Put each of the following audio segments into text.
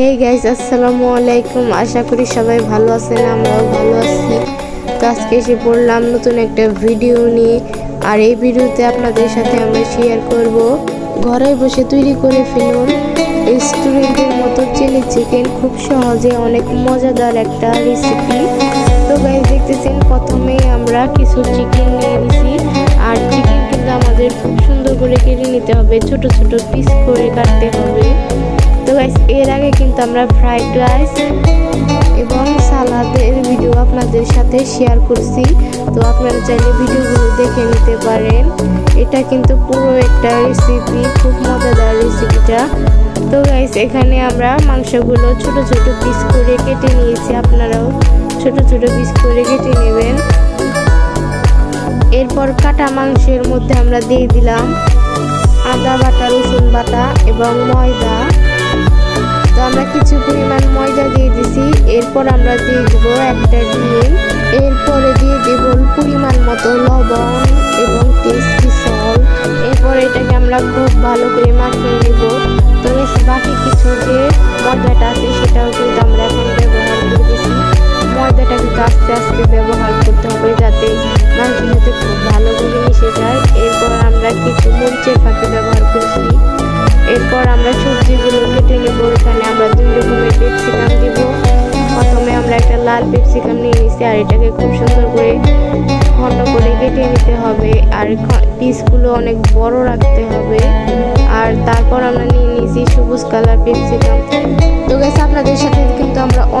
Hey guys আসসালামু আলাইকুম আশা করি সবাই ভালো আছেন, আমরাও ভালো আছি। তো আজকে এসে পড়লাম নতুন একটা ভিডিও নিয়ে। আর এই ভিডিওতে আপনাদের সাথে আমরা শেয়ার করব। ঘরে বসে তৈরি করে ফেলুন রেস্টুরেন্টের মতো চিলি চিকেন খুব সহজে অনেক মজাদার একটা রেসিপি তো গাইজ দেখতেছেন প্রথমেই আমরা কিছু চিকেন নিয়ে নিছি। আর চিকেন কিন্তু আমাদের খুব সুন্দর করে কেটে নিতে হবে। ছোট ছোট পিস করে কাটতে হবে। আমরা ফ্রাইড রাইস এবং সালাদের ভিডিও আপনাদের সাথে শেয়ার করছি। তো আপনারা চাইলে ভিডিওগুলো দেখে নিতে পারেন। এটা কিন্তু পুরো একটা রেসিপি খুব মজাদার রেসিপিটা তো গাইস এখানে আমরা মাংসগুলো ছোট ছোট পিস করে কেটে নিয়েছি। আপনারাও ছোট ছোট পিস করে কেটে নেবেন। এরপর কাটা মাংসের মধ্যে আমরা দিয়ে দিলাম আদা বাটা, রসুন বাটা এবং ময়দা। আমরা কিছু পরিমাণ ময়দা দিয়ে দিছি। এরপর আমরা দিয়ে দেব একটা ডিম। এরপরে দিয়ে দেব পরিমাণ মতো লবণ এবং টেস্টি সল্ট এরপর এটাকে আমরা খুব ভালো করে মাখিয়ে নেব। তো বাকি কিছু যে ময়দাটা আছে সেটাও কিন্তু আমরা এখন ব্যবহার করে দিছি। ময়দাটা কিন্তু আস্তে আস্তে ব্যবহার করতে হবে যাতে মাংসের খুব ভালো করে মিশে যায়। এরপর আমরা কিছু মরিচের ফাঁকি ব্যবহার করছি। এরপর আমরা আমরা দুই রকমের পেপসিকাম দিব। প্রথমে আমরা একটা লাল পেপসিকাম নিয়ে নিচ্ছি আর এটাকে খুব সুন্দর করে খন্ড করে কেটে নিতে হবে, আর পিসগুলো অনেক বড় রাখতে হবে। আর তারপর আমরা নিয়ে নিয়েছি সবুজ কালার পেপসিকাম তো গেছে আপনাদের সাথে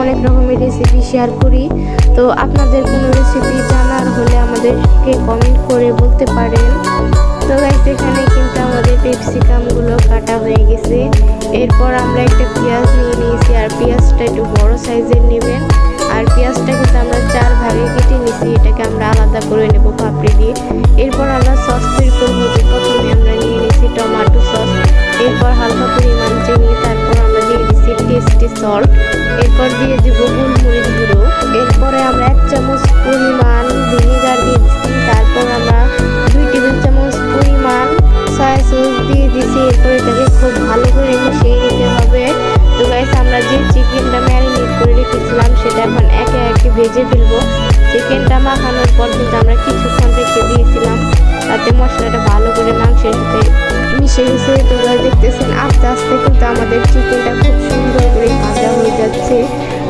অনেক রকমের রেসিপি শেয়ার করি। তো আপনাদের কোনো রেসিপি জানার হলে আমাদেরকে কমেন্ট করে বলতে পারেন। তো এখানে কিন্তু আমাদের পেপসিকামগুলো কাটা হয়ে গেছে। এরপর আমরা একটা পেঁয়াজ নিয়ে নিয়েছি, আর পেঁয়াজটা একটু বড় সাইজের নেবেন। আর পেঁয়াজটা কিন্তু আমরা চার ভাগে কেটে নিয়েছি এটাকে আমরা আলাদা করে নেব পাপড়ি দিয়ে। এরপর আমরা সস তৈরি করব প্রথমে আমরা নিয়ে নিয়েছি টমাটো সস এরপর হালকা পরিমাণ টেস্টি সল্ট এরপর দিয়ে দিব গোলমরিচ গুঁড়ো, এরপরে আমরা এক চামচ পরিমাণ ভিনেগার দিচ্ছি তারপর আমরা দুই টেবিল চামচ পরিমাণ সয়া সস দিয়ে দিচ্ছি এরপর এটাকে খুব ভালো করে মিশিয়ে নিতে হবে। তো গাইস আমরা যে চিকেনটা ম্যারিনেট করে রেখেছিলাম, সেটা এখন একে একে ভেজে ফেলব। চিকেনটা মাখানোর পর কিন্তু আমরা কিছুক্ষণ রেখে দিয়েছিলাম, তাতে মশলাটা ভালো করে মাংসের সাথে মিশে গেছে তো গাইস দেখতেছেন আস্তে আস্তে কিন্তু আমাদের চিকেনটা খুব সুন্দর করে ভাজা হয়ে যাচ্ছে।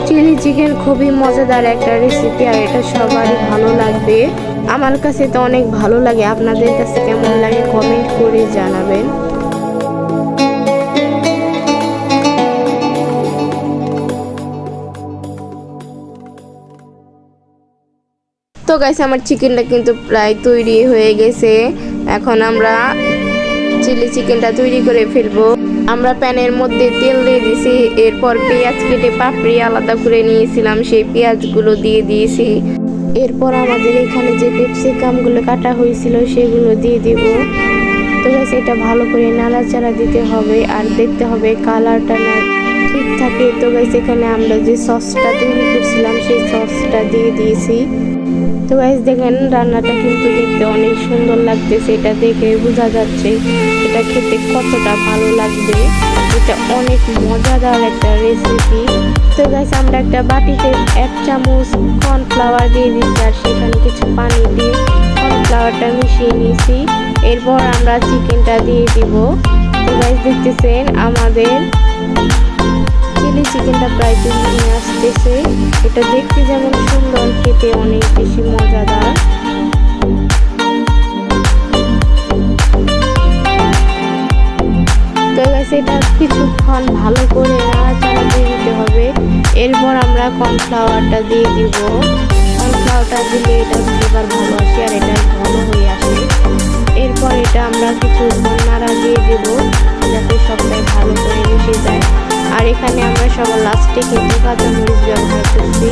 চিলি চিকেন খুবই মজাদার একটা রেসিপি আর এটা সবারই ভালো লাগবে। আমার কাছে তো অনেক ভালো লাগে। আপনাদের কাছে কেমন লাগে কমেন্ট করে জানাবেন। তো গাইস আমার চিকেনটা কিন্তু প্রায় তৈরি হয়ে গেছে। এখন আমরা চিলি চিকেনটা তৈরি করে ফেলব। আমরা প্যানের মধ্যে তেল দিয়ে দিয়েছি এরপর পেঁয়াজ কেটে পাপড়ি আলাদা করে নিয়েছিলাম, সেই পেঁয়াজগুলো দিয়ে দিয়েছি। এরপর আমাদের এখানে যে পেপসিকামগুলো কাটা হয়েছিল, সেগুলো দিয়ে দিব। তো গাছ এটা ভালো করে নাড়াচাড়া দিতে হবে আর দেখতে হবে কালারটা না ঠিক থাকে। তো গাছ এখানে আমরা যে সসটা তৈরি করছিলাম, সেই সসটা দিয়ে দিয়েছি। তো গাইজ দেখেন, রান্নাটা কিন্তু দেখতে অনেক সুন্দর লাগতেছে। এটা দেখে বোঝা যাচ্ছে এটা খেতে কতটা ভালো লাগবে। এটা অনেক মজাদার একটা রেসিপি তো গাইজ আমরা একটা বাটিতে এক চামচ কর্নফ্লাওয়ার দিয়ে দিচ্ছি আর সেখানে কিছু পানি দিয়ে কর্নফ্লাওয়ারটা মিশিয়ে নিয়েছি এরপর আমরা চিকেনটা দিয়ে দিব। তো গাইজ দেখতেছেন আমাদের চিকেনটা প্রায় তৈরি নিয়ে আসতেছে। এটা দেখতে যেমন সুন্দর, খেতে অনেক বেশি মজাদার। এটা কিছুক্ষণ ভালো করে নাড়াচাড়া দিতে হবে। এরপর আমরা কর্নফ্লাওয়ারটা দিয়ে দিব। কর্নফ্লাওয়ারটা দিলে এটা ফ্লেভার ভালো আসে আর এটা ভালো হয়ে আসে। এরপর এটা আমরা কিছুক্ষণ নাড়া দিয়ে দেব, যাতে সবটাই ভালো করে মিশে যায়। আর এখানে আমরা সবার লাস্টে কিন্তু কাঁচামরিচ ব্যবহার করছি।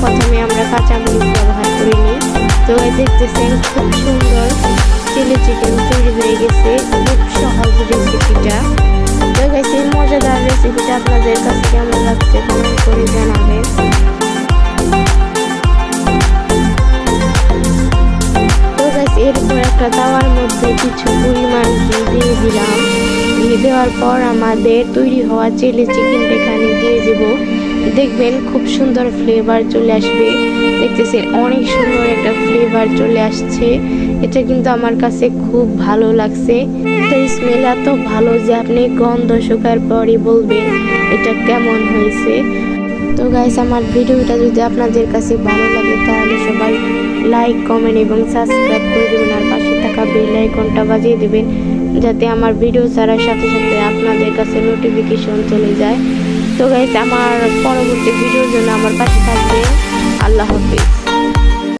প্রথমে আমরা কাঁচামরিচ ব্যবহার করে নিই। তো দেখতেছেন, খুব সুন্দর চিলি চিকেন তৈরি হয়ে গেছে। খুব সহজ রেসিপিটা তো গেছে মজাদার রেসিপিটা আপনাদের কাছে কেমন লাগছে কমেন্ট করে জানাবেন। তো এরপর একটা তাওয়ার মধ্যে কিছু পরিমাণ দিয়ে দিলাম। দিয়ে দেওয়ার পর আমাদের তৈরি হওয়া চিলি চিকেন এখানে দিয়ে দেব। দেখবেন খুব সুন্দর ফ্লেভার চলে আসবে। দেখতেছেন, অনেক সুন্দর একটা ফ্লেভার চলে আসছে। এটা কিন্তু আমার কাছে খুব ভালো লাগছে। এটা স্মেল এত ভালো যে আপনি গন্ধ শোকার পরই বলবেন, এটা কেমন হয়েছে? তো গাইস আমার ভিডিওটা যদি আপনাদের কাছে ভালো লাগে, তাহলে সবাই লাইক কমেন্ট এবং সাবস্ক্রাইব করে দেবেন আর পাশে থাকা বেল আইকনটা বাজিয়ে দেবেন, যাতে আমার ভিডিও ছাড়ার সাথে সাথে আপনাদের কাছে নোটিফিকেশন চলে যায়। তো গাইস আমার পরবর্তী ভিডিওর জন্য আমার পাশে থাকবে আল্লাহ হাফিজ।